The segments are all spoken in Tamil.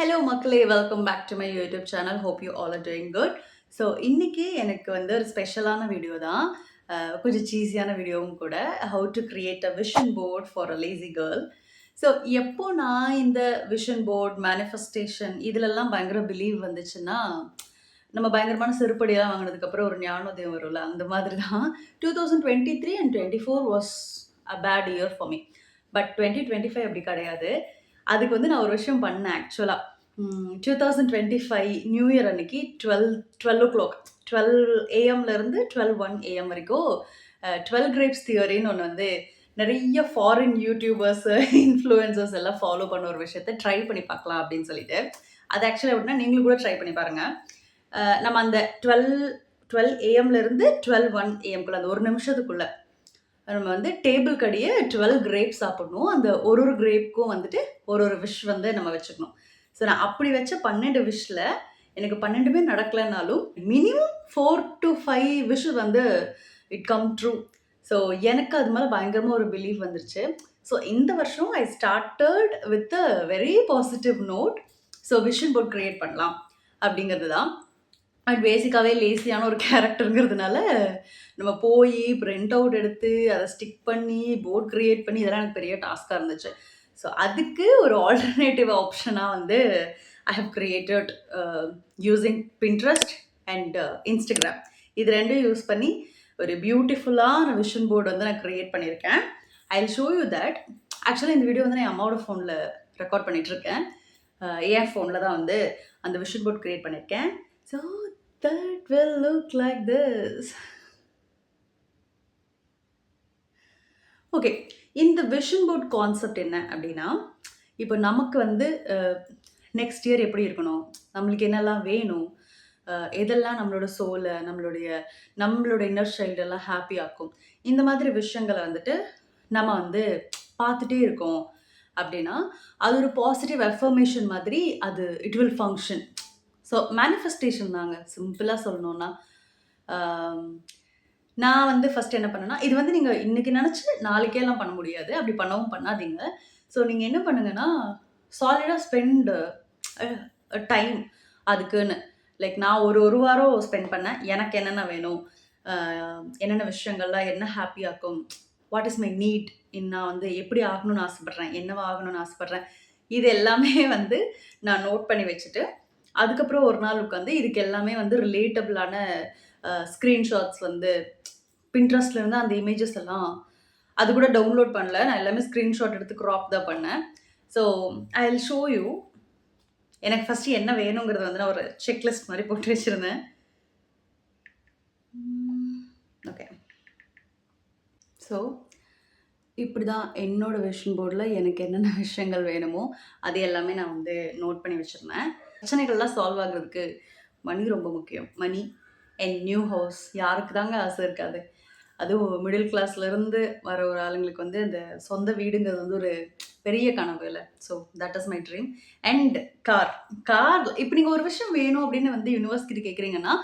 ஹலோ மக்களே. Welcome back to my YouTube channel hope you all are doing good so இன்றைக்கி எனக்கு வந்து ஒரு ஸ்பெஷலான வீடியோ தான். கொஞ்சம் சீஸியான வீடியோவும் கூட. How to create a vision board for a lazy girl so எப்போ நான் இந்த விஷன் போர்ட் மேனிஃபெஸ்டேஷன் இதிலெல்லாம் பயங்கர பிலீவ் வந்துச்சுன்னா நம்ம பயங்கரமான செருப்படியெல்லாம் வாங்கினதுக்கப்புறம் ஒரு ஞானோதயம் வரும்ல அந்த மாதிரி தான். Two thousand twenty three and twenty four was a bad year for me but twenty twenty five அப்படி கிடையாது. அதுக்கு வந்து நான் ஒரு விஷயம் பண்ணேன் ஆக்சுவலாக two thousand twenty five new year அன்னைக்கு twelve twelve o'clock twelve ஏஎம்லேருந்து டுவெல் ஒன் ஏஎம் வரைக்கும் டுவெல் கிரேப்ஸ் தியரின்னு ஒன்று வந்து நிறைய ஃபாரின் யூடியூபர்ஸ் இன்ஃப்ளூயன்சர்ஸ் எல்லாம் ஃபாலோ பண்ண ஒரு விஷயத்த ட்ரை பண்ணி பார்க்கலாம் அப்படின்னு சொல்லிட்டு. அது ஆக்சுவலாக எப்படின்னா நீங்களும் கூட ட்ரை பண்ணி பாருங்கள் நம்ம அந்த டுவெல் டுவெல் ஏஎம்லேருந்து டுவெல் ஒன் ஏஎம்குள்ளே அந்த ஒரு நிமிஷத்துக்குள்ளே நம்ம வந்து டேபிள் கடியை டுவெல் கிரேப் சாப்பிடணும். அந்த ஒரு ஒரு கிரேப்க்கும் வந்துட்டு ஒரு ஒரு விஷ் வந்து நம்ம வச்சுக்கணும். ஸோ நான் அப்படி வச்ச பன்னெண்டு விஷில் எனக்கு பன்னெண்டுமே நடக்கலைனாலும் minimum four to five wish வந்து இட் கம் ட்ரூ ஸோ எனக்கு அது மேலே பயங்கரமாக ஒரு பிலீவ் வந்துருச்சு. ஸோ இந்த வருஷம் I started with a very positive note so vision board create பண்ணலாம். அப்படிங்கிறது தான். அண்ட் பேசிக்காகவே லேசியான ஒரு கேரக்டருங்கிறதுனால நம்ம போய் பிரிண்ட் அவுட் எடுத்து அதை ஸ்டிக் பண்ணி போர்ட் க்ரியேட் பண்ணி இதெல்லாம் எனக்கு பெரிய டாஸ்காக இருந்துச்சு. ஸோ அதுக்கு ஒரு ஆல்டர்னேட்டிவ் ஆப்ஷனாக வந்து I have created using Pinterest and Instagram இது ரெண்டும் யூஸ் பண்ணி ஒரு பியூட்டிஃபுல்லான விஷன் போர்டு வந்து நான் க்ரியேட் பண்ணியிருக்கேன். ஐ ஷோ யூ தட் ஆக்சுவலாக இந்த வீடியோ வந்து நான் அம்மாவோட ஃபோனில் ரெக்கார்ட் பண்ணிகிட்ருக்கேன் ஏஎஃப் uh, ஃபோனில் தான் வந்து அந்த விஷன் போர்ட் க்ரியேட் பண்ணியிருக்கேன். So that will look like this okay இந்த விஷன் போர்ட் கான்செப்ட் என்ன அப்படின்னா இப்போ நமக்கு வந்து நெக்ஸ்ட் இயர் எப்படி இருக்கணும்? நம்மளுக்கு என்னெல்லாம் வேணும்? எதெல்லாம் நம்மளோட சோலை நம்மளுடைய நம்மளோட இன்னர் சைல்டெல்லாம் ஹாப்பி ஆக்கும்? இந்த மாதிரி விஷயங்களை வந்துட்டு நம்ம வந்து பார்த்துட்டே இருக்கோம் அப்படின்னா அது ஒரு பாசிட்டிவ் எஃபர்மேஷன் மாதிரி அது it will function so manifestation தாங்க. சிம்பிளாக சொல்லணுன்னா நான் வந்து ஃபஸ்ட் என்ன பண்ணேன்னா இது வந்து நீங்கள் இன்றைக்கி நினச்சி நாளைக்கேலாம் பண்ண முடியாது. அப்படி பண்ணவும் பண்ணாதீங்க. ஸோ நீங்கள் என்ன பண்ணுங்கன்னா சாலிடாக ஸ்பெண்ட் டைம் அதுக்குன்னு. லைக் நான் ஒரு ஒரு வாரம் ஸ்பெண்ட் பண்ணேன். எனக்கு என்னென்ன வேணும்? என்னென்ன விஷயங்கள்லாம் என்ன ஹாப்பியாக்கும் வாட் இஸ் மை நீட் நான் வந்து எப்படி ஆகணும்னு ஆசைப்பட்றேன்? என்னவா ஆகணும்னு ஆசைப்பட்றேன்? இது எல்லாமே வந்து நான் நோட் பண்ணி வச்சுட்டு அதுக்கப்புறம் ஒரு நாள் உட்காந்து இதுக்கு எல்லாமே வந்து ரிலேட்டபிளான ஸ்க்ரீன்ஷாட்ஸ் வந்து பின்ட்ரெஸ்ட்ல இருந்து அந்த இமேஜஸ் எல்லாம் அது கூட டவுன்லோட் பண்ணல. நான் எல்லாமே ஸ்க்ரீன்ஷாட் எடுத்து க்ராப் தான் பண்ணேன். So I will show you எனக்கு ஃபஸ்ட்டு என்ன வேணுங்கிறத வந்து நான் ஒரு செக்லிஸ்ட் மாதிரி போட்டு வச்சுருந்தேன். ஓகே ஸோ இப்படி தான் என்னோடய விஷன் போர்டில் எனக்கு என்னென்ன விஷயங்கள் வேணுமோ அது எல்லாமே நான் வந்து நோட் பண்ணி வச்சுருந்தேன். பிரச்சனைகள்லாம் சால்வ் ஆகுறதுக்கு மணி ரொம்ப முக்கியம். மணி அண்ட் நியூ ஹவுஸ் யாருக்கு தாங்க ஆசை இருக்காது. அதுவும் மிடில் கிளாஸ்லேருந்து வர ஒரு ஆளுங்களுக்கு வந்து இந்த சொந்த வீடுங்கிறது வந்து ஒரு பெரிய கனவு இல்லை. So that is my dream and car car இப்போ நீங்கள் ஒரு விஷயம் வேணும் அப்படின்னு வந்து யூனிவர்சிட்டி கேட்குறீங்கன்னா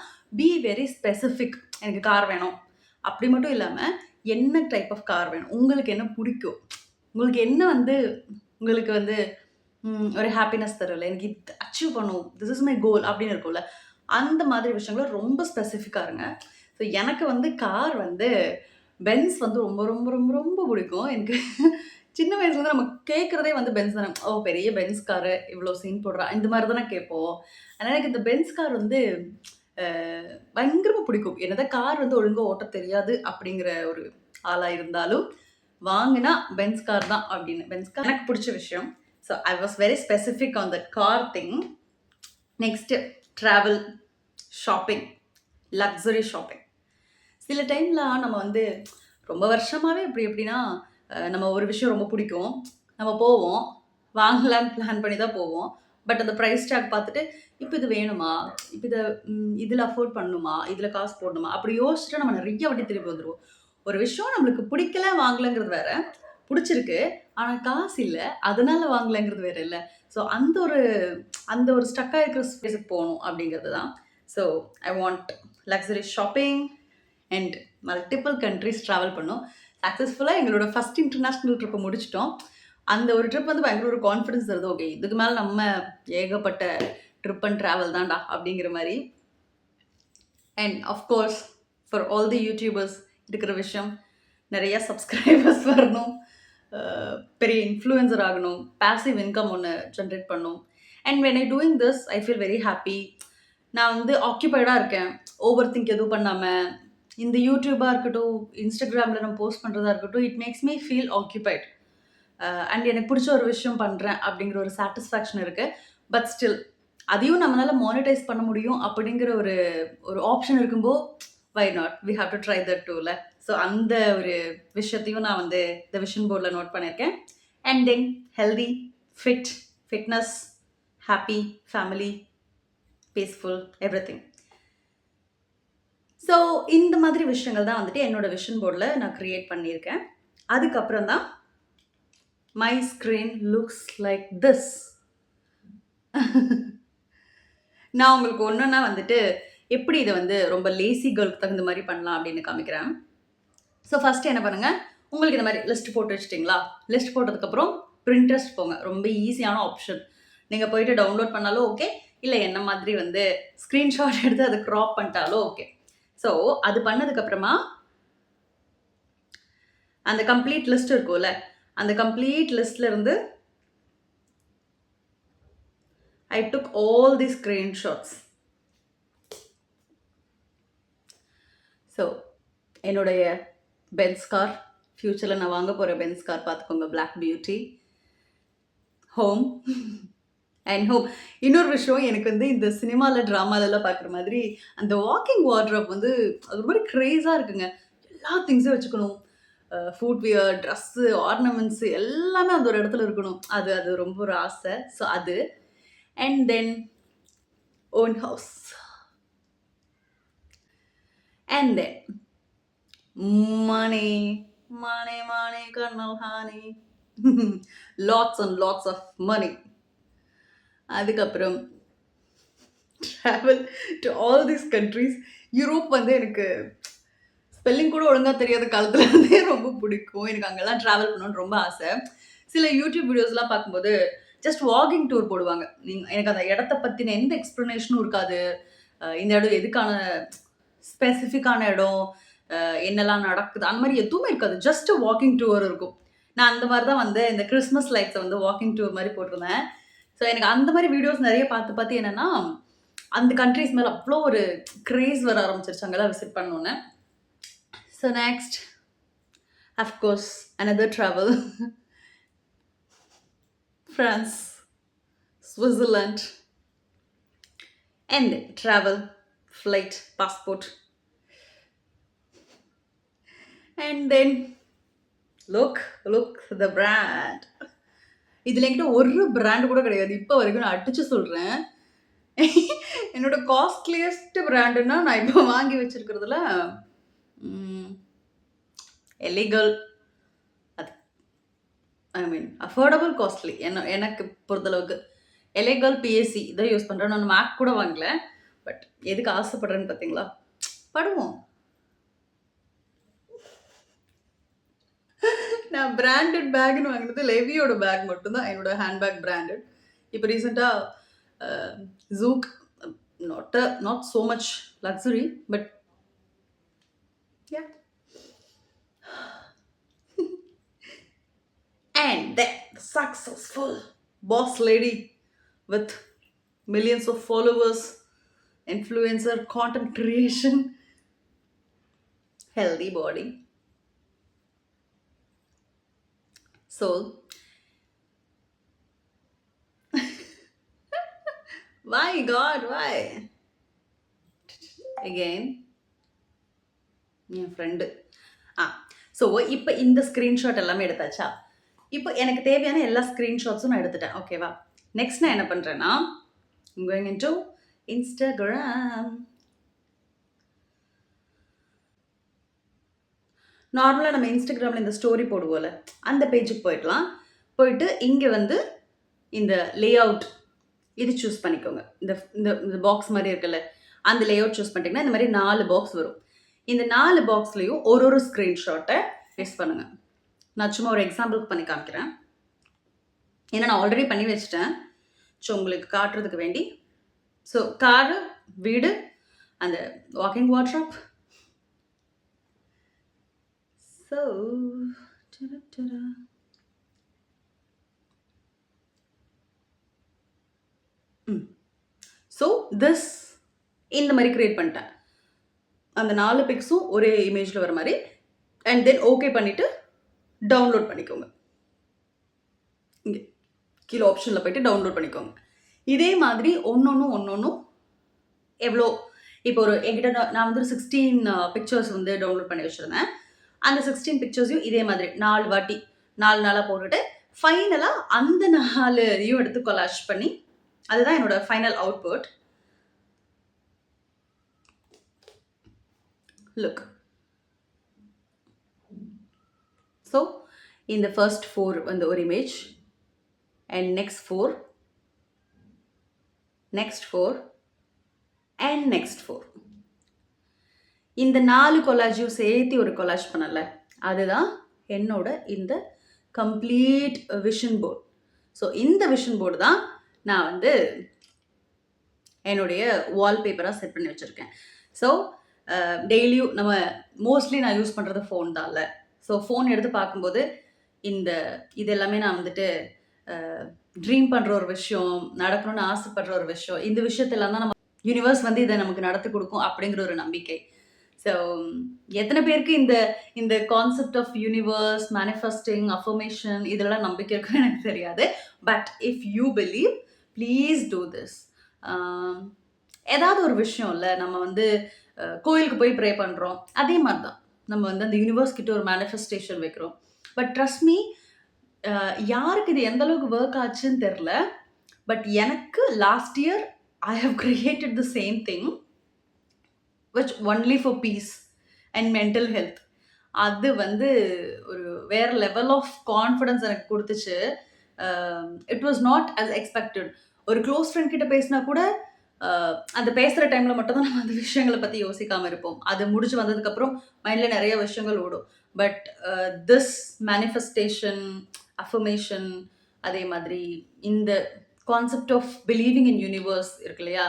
பி வெரி ஸ்பெசிஃபிக் எனக்கு கார் வேணும். அப்படி மட்டும் இல்லாமல் என்ன டைப் ஆஃப் கார் வேணும்? உங்களுக்கு என்ன பிடிக்கும்? உங்களுக்கு என்ன வந்து உங்களுக்கு வந்து ஒரு ஹாப்பினஸ் தரல எனக்கு இது அச்சீவ் பண்ணும். திஸ் இஸ் மை கோல் அப்படின்னு இருக்கும்ல. அந்த மாதிரி விஷயங்கள ரொம்ப ஸ்பெசிஃபிக்காக இருங்க. ஸோ எனக்கு வந்து கார் வந்து பென்ஸ் வந்து ரொம்ப ரொம்ப ரொம்ப ரொம்ப பிடிக்கும். எனக்கு சின்ன வயசுலேருந்து நம்ம கேட்குறதே வந்து பென்ஸ் தானே. ஓ பெரிய பென்ஸ் காரு இவ்வளோ சீன் போடுறா. இந்த மாதிரி தானே கேட்போம். அதனால் எனக்கு இந்த பென்ஸ் கார் வந்து பயங்கரமாக பிடிக்கும். என்னதான் கார் வந்து ஒழுங்காக ஓட்ட தெரியாது அப்படிங்கிற ஒரு ஆளாக இருந்தாலும் வாங்கினா பென்ஸ் கார் தான் அப்படின்னு. பென்ஸ் கார் எனக்கு பிடிச்ச விஷயம் so I was very specific on the car thing next travel shopping luxury shopping சில டைமில் நம்ம வந்து ரொம்ப வருஷமாகவே இப்படி எப்படின்னா நம்ம ஒரு விஷயம் ரொம்ப பிடிக்கும். நம்ம போவோம். வாங்கலான்னு பிளான் பண்ணி தான் போவோம். பட் அந்த ப்ரைஸ் டேக் பார்த்துட்டு இப்போ இது வேணுமா? இப்போ இதை இதில் அஃபோர்ட் பண்ணணுமா இதில் காசு போடணுமா? அப்படி யோசிச்சுட்டு நம்ம நிறைய வாட்டி திருப்பி வந்துடுவோம் ஒரு விஷயம் நம்மளுக்கு பிடிக்கல வாங்கலைங்கிறது வேற. பிடிச்சிருக்கு. ஆனால் காசு இல்லை. அதனால வாங்கலைங்கிறது வேற இல்லை. ஸோ அந்த ஒரு அந்த ஒரு ஸ்டக்காக இருக்கிற ஸ்பேஸுக்கு போகணும் அப்படிங்கிறது தான். So I want luxury shopping and multiple countries travel பண்ணோம். சக்ஸஸ்ஃபுல்லாக எங்களோட ஃபஸ்ட் இன்டர்நேஷ்னல் ட்ரிப்பை முடிச்சிட்டோம். அந்த ஒரு ட்ரிப் வந்து பயங்கர ஒரு கான்ஃபிடன்ஸ் தருது. ஓகே இதுக்கு மேலே நம்ம ஏகப்பட்ட ட்ரிப் அண்ட் ட்ராவல் தான்டா அப்படிங்கிற மாதிரி. And of course for all the YouTubers இருக்கிற விஷயம் நிறையா சப்ஸ்கிரைபர்ஸ் வரணும். பெரிய இன்ஃப்ளூயன்சர் ஆகணும் பேசிவ் இன்கம் ஒன்று ஜென்ரேட் பண்ணும். And when I doing this I feel very happy நான் வந்து ஆக்கியபைடாக இருக்கேன். ஓவர் திங்க் எதுவும் பண்ணாமல் இந்த யூடியூபாக இருக்கட்டும் இன்ஸ்டாகிராமில் நம்ம போஸ்ட் பண்ணுறதா இருக்கட்டும் it makes me feel occupied and எனக்கு பிடிச்ச ஒரு விஷயம் பண்ணுறேன் அப்படிங்கிற ஒரு சாட்டிஸ்ஃபேக்ஷன் இருக்குது பட் ஸ்டில் அதையும் நம்மளால் மானிட்டைஸ் பண்ண முடியும் அப்படிங்கிற ஒரு ஒரு ஆப்ஷன் இருக்கும்போது why not we have to try that டூவில் ஸோ அந்த ஒரு விஷயத்தையும் நான் வந்து இந்த விஷன் போர்டில் நோட் பண்ணியிருக்கேன். And then healthy fit fitness happy family peaceful every thing so இந்த மாதிரி விஷயங்கள் தான் வந்துட்டு என்னோட விஷன் போர்டில் நான் க்ரியேட் பண்ணியிருக்கேன். அதுக்கப்புறம் தான் my screen looks like this நான் உங்களுக்கு ஒன்றுன்னா வந்துட்டு எப்படி இதை வந்து ரொம்ப லேசி கேர்ளுக்கு தகுந்த மாதிரி பண்ணலாம் அப்படின்னு காமிக்கிறேன். ஸோ ஃபஸ்ட்டு என்ன பண்ணுங்கள் உங்களுக்கு இந்த மாதிரி லிஸ்ட் போட்டு வச்சிட்டிங்களா? லிஸ்ட் போட்டதுக்கப்புறம் பிரிண்டஸ்ட் போங்க. ரொம்ப ஈஸியான ஆப்ஷன் நீங்கள் போயிட்டு டவுன்லோட் பண்ணாலும் ஓகே இல்லை என்ன மாதிரி வந்து ஸ்க்ரீன்ஷாட் எடுத்து அதை க்ராப் பண்ணிட்டாலும் ஓகே ஸோ அது பண்ணதுக்கப்புறமா அந்த கம்ப்ளீட் லிஸ்ட் இருக்கும்ல அந்த complete லிஸ்ட்லேருந்து I took all the screenshots so என்னுடைய பென்ஸ் கார் ஃப்யூச்சரில் நான் வாங்க போகிற பென்ஸ் கார் பார்த்துக்கோங்க black beauty home and home இன்னொரு விஷயம் எனக்கு வந்து இந்த சினிமாவில் ட்ராமாலெல்லாம் பார்க்குற மாதிரி அந்த வாக்கிங் வாட்ரப் வந்து அது ஒரு மாதிரி க்ரேஸாக இருக்குங்க. எல்லா திங்ஸும் வச்சுக்கணும். ஃபுட் வியர் ட்ரெஸ்ஸு ஆர்னமெண்ட்ஸு எல்லாமே அந்த ஒரு இடத்துல இருக்கணும். அது அது ரொம்ப ஒரு ஆசை. ஸோ அது. And then own house and then money money money colonel honey. Lots and lots of money அதுக்கப்புறம் travel to all these countries Europe வந்து எனக்கு ஸ்பெல்லிங் கூட ஒழுங்காக தெரியாத காலத்தில் இருந்தே ரொம்ப பிடிக்கும். எனக்கு அங்கெல்லாம் ட்ராவல் பண்ணணும்னு ரொம்ப ஆசை. சில யூடியூப் வீடியோஸ்லாம் பார்க்கும்போது ஜஸ்ட் வாக்கிங் டூர் போடுவாங்க. நீங்கள் எனக்கு அந்த இடத்த பற்றின எந்த எக்ஸ்ப்ளனேஷனும் இருக்காது. இந்த இடம் எதுக்கான ஸ்பெசிஃபிக்கான இடம்? என்னெல்லாம் நடக்குது? அந்த மாதிரி எதுவுமே இருக்காது. ஜஸ்ட் வாக்கிங் டூர் இருக்கும். நான் அந்த மாதிரி தான் வந்து இந்த கிறிஸ்மஸ் லைட்ஸை வந்து வாக்கிங் டூர் மாதிரி போட்டிருந்தேன். ஸோ எனக்கு அந்த மாதிரி வீடியோஸ் நிறைய பார்த்து பார்த்து என்னென்னா அந்த கண்ட்ரிஸ் மேலே அவ்வளோ ஒரு க்ரேஸ் வர ஆரம்பிச்சிருச்சு. அங்கெல்லாம் விசிட் பண்ணோன்னே. So next of course another travel France Switzerland and travel flight passport and then look look the brand இதில் என்கிட்ட ஒரு பிராண்டு கூட கிடையாது. இப்போ வரைக்கும் நான் அடித்து சொல்கிறேன் என்னோட காஸ்ட்லியஸ்ட் பிராண்டுன்னா நான் இப்போ வாங்கி வச்சுருக்கிறதுல எலிகல் அது ஐ மீன் அஃபோர்டபுள் காஸ்ட்லி என்ன எனக்கு பொறுத்தளவுக்கு எலிகல் பிஎஸ்சி இதை யூஸ் பண்ணுறேன் நான் மேக் கூட வாங்கல. பட் எதுக்கு ஆசைப்படுறேன்னு பார்த்தீங்களா படுவோம். நான் பிராண்டட் பேக்னு வாங்கினது லெவியோட பேக் மட்டும்தான் என்னோட ஹேண்ட்பேக் பிராண்டட் இப்போ ரீசெண்டாக ஜூக் not not so much luxury but yeah and then the successful boss lady with millions of followers, influencer, content creation, healthy body. Why why God, why? Again, என் ஃப்ரெண்டு ஆ ஸோ இப்போ இந்த ஸ்க்ரீன்ஷாட் எல்லாமே எடுத்தாச்சா? இப்போ எனக்கு தேவையான எல்லா ஸ்க்ரீன்ஷாட்ஸும் நான் எடுத்துட்டேன் ஓகேவா நெக்ஸ்ட் நான் என்ன பண்ணுறேன்னா கோயிங் இன் டு இன்ஸ்டாகிராம் நார்மலாக நம்ம இன்ஸ்டாகிராமில் இந்த ஸ்டோரி போடுவோம்ல அந்த பேஜுக்கு போயிடலாம். போயிட்டு இங்கே வந்து இந்த லே அவுட் இது சூஸ் பண்ணிக்கோங்க. இந்த இந்த இந்த பாக்ஸ் மாதிரி இருக்குல்ல அந்த லே அவுட் சூஸ் பண்ணிட்டீங்கன்னா இந்த மாதிரி நாலு பாக்ஸ் வரும். இந்த நாலு பாக்ஸ்லேயும் ஒரு ஒரு ஸ்க்ரீன்ஷாட்டை பேஸ்ட் பண்ணுங்கள் நான் சும்மா ஒரு எக்ஸாம்பிளுக்கு பண்ணி காமிக்கிறேன். ஏன்னா நான் ஆல்ரெடி பண்ணி வச்சிட்டேன். ஸோ உங்களுக்கு காட்டுறதுக்கு வேண்டி. ஸோ காரு வீடு அந்த walking wardrobe so so this இந்த மாதிரி க்ரியேட் பண்ணிட்டேன். அந்த நாலு பிக்ஸும் ஒரே இமேஜில் வர மாதிரி. அண்ட் தென் ஓகே பண்ணிவிட்டு டவுன்லோட் பண்ணிக்கோங்க. இங்கே கீழே ஆப்ஷனில் போயிட்டு டவுன்லோட் பண்ணிக்கோங்க. இதே மாதிரி ஒன்று ஒன்று ஒன்று ஒன்றும் எவ்வளோ இப்போ ஒரு என்கிட்ட நான் வந்து ஒரு சிக்ஸ்டீன் பிக்சர்ஸ் uh, வந்து டவுன்லோட் பண்ணி வச்சுருந்தேன். அந்த சிக்ஸ்டீன் பிக்சர்ஸையும் இதே மாதிரி நாலு வாட்டி நாலு நாளாக போட்டுட்டு ஃபைனலாக அந்த நாலு இதையும் எடுத்து கொலாஷ் பண்ணி அதுதான் என்னோட ஃபைனல் அவுட்புட் லுக் ஸோ இந்த ஃபர்ஸ்ட் ஃபோர் வந்து ஒரு image and next four next four and next four இந்த நாலு கொலாஜையும் சேர்த்து ஒரு கொலாஜ் பண்ணல. அதுதான் என்னோட இந்த கம்ப்ளீட் விஷன் போர்டு ஸோ இந்த விஷன் போர்டு தான் நான் வந்து என்னுடைய வால்பேப்பராக செட் பண்ணி வச்சுருக்கேன். ஸோ டெய்லியும் நம்ம மோஸ்ட்லி நான் யூஸ் பண்ணுறது ஃபோன் தான்ல ஸோ ஃபோன் எடுத்து பார்க்கும்போது இந்த இது எல்லாமே நான் வந்துட்டு ட்ரீம் பண்ணுற ஒரு விஷயம் நடக்கணும்னு ஆசைப்படுற ஒரு விஷயம் இந்த விஷயத்தெல்லாம் தான் நம்ம யூனிவர்ஸ் வந்து இதை நமக்கு நடத்தி கொடுக்கும் அப்படிங்கிற ஒரு நம்பிக்கை. ஸோ எத்தனை பேருக்கு இந்த இந்த concept of universe manifesting affirmation இதெல்லாம் நம்பிக்கை இருக்குன்னு எனக்கு தெரியாது. But if you believe please do this ஏதாவது ஒரு விஷயம் இல்லை நம்ம வந்து கோயிலுக்கு போய் ப்ரே பண்ணுறோம் அதே மாதிரி தான் நம்ம வந்து அந்த யூனிவர்ஸ் கிட்ட ஒரு மேனிஃபெஸ்டேஷன் வைக்கிறோம். பட் ட்ரஸ்ட் மீ யாருக்கு இது எந்த அளவுக்கு ஒர்க் ஆச்சுன்னு தெரில பட் எனக்கு last year I have created the same thing which only for peace and mental health அது வந்து ஒரு வேறு லெவல் ஆஃப் கான்ஃபிடன்ஸ் எனக்கு கொடுத்துச்சு. It was not as expected ஒரு க்ளோஸ் ஃப்ரெண்ட் கிட்ட பேசினா கூட uh, அந்த பேசுகிற டைமில் மட்டும் தான் நம்ம அந்த விஷயங்களை பற்றி யோசிக்காமல் இருப்போம். அது முடிச்சு வந்ததுக்கப்புறம் மைண்டில் நிறைய விஷயங்கள் ஓடும். பட் திஸ் மேனிஃபெஸ்டேஷன் அஃபர்மேஷன் அதே மாதிரி இந்த concept of believing in universe இருக்கு இல்லையா?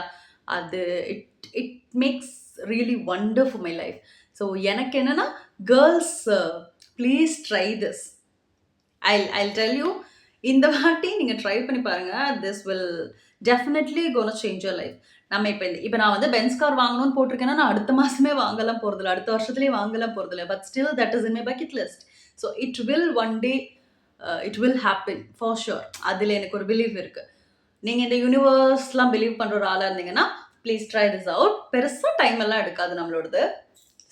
அது it it makes really wonder for my life so எனக்கு என்னென்னா girls please try this I I tell you இந்த வாட்டி நீங்கள் ட்ரை பண்ணி பாருங்கள் this will definitely gonna change your life நம்ம இப்போ இந்த இப்போ நான் வந்து பென்ஸ் கார் வாங்கணும்னு போட்டிருக்கேன்னா நான் அடுத்த மாதமே வாங்கலாம் போகிறதில்ல அடுத்த வருஷத்துலேயே வாங்கலாம் போகிறதில்ல but still that is in my bucket list so it will one day it will happen for sure அதில் எனக்கு ஒரு பிலீவ் இருக்குது நீங்கள் இந்த யூனிவர்ஸ்லாம் பிலீவ் பண்ணுற ஒரு ஆளாக இருந்தீங்கன்னா ப்ளீஸ் ட்ரை திஸ் அவுட் பெருசாக டைம் எல்லாம் எடுக்காது நம்மளோடது.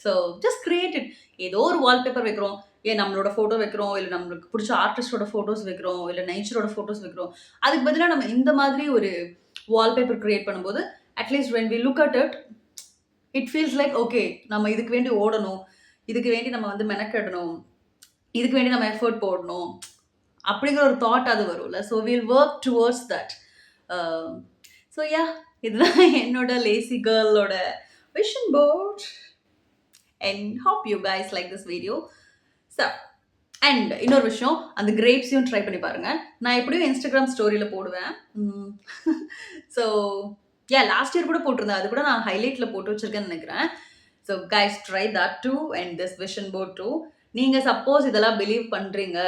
ஸோ ஜஸ்ட் கிரியேட்டட் ஏதோ ஒரு வால்பேப்பர் வைக்கிறோம். ஏன் நம்மளோட ஃபோட்டோ வைக்கிறோம். இல்லை நம்மளுக்கு பிடிச்ச ஆர்டிஸ்டோட ஃபோட்டோஸ் வைக்கிறோம். இல்லை நேச்சரோட ஃபோட்டோஸ் வைக்கிறோம். அதுக்கு பதிலாக நம்ம இந்த மாதிரி ஒரு வால்பேப்பர் கிரியேட் பண்ணும்போது at least when we look at it it feels like okay நம்ம இதுக்கு வேண்டி ஓடணும். இதுக்கு வேண்டி நம்ம வந்து மெனக்கெடணும். இதுக்கு வேண்டி நம்ம எஃபர்ட் போடணும். அப்படிங்கிற ஒரு தாட் அது வரும்ல. So will work towards that so ya இதுதான் என்னோட lazy கேர்ளோட vision board and hope you guys like this video so and இன்னொரு விஷயம் அந்த கிரேப்ஸையும் ட்ரை பண்ணி பாருங்கள் நான் எப்படியும் இன்ஸ்டாகிராம் ஸ்டோரியில் போடுவேன். ஸோ யா லாஸ்ட் இயர் கூட போட்டிருந்தேன். அது கூட நான் ஹைலைட்டில் போட்டு வச்சிருக்கேன்னு நினைக்கிறேன். So guys try that too and this vision board too நீங்கள் சப்போஸ் இதெல்லாம் பிலீவ் பண்ணுறீங்க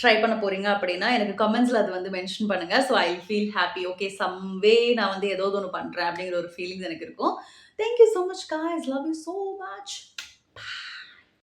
ட்ரை பண்ண போறீங்க அப்படின்னா எனக்கு கமெண்ட்ஸில் அது வந்து மென்ஷன் பண்ணுங்க. So I feel happy okay some way நான் வந்து ஏதோ ஒன்று பண்ணுறேன் அப்படிங்கிற ஒரு ஃபீலிங்ஸ் எனக்கு இருக்கும். Thank you so much guys love you so much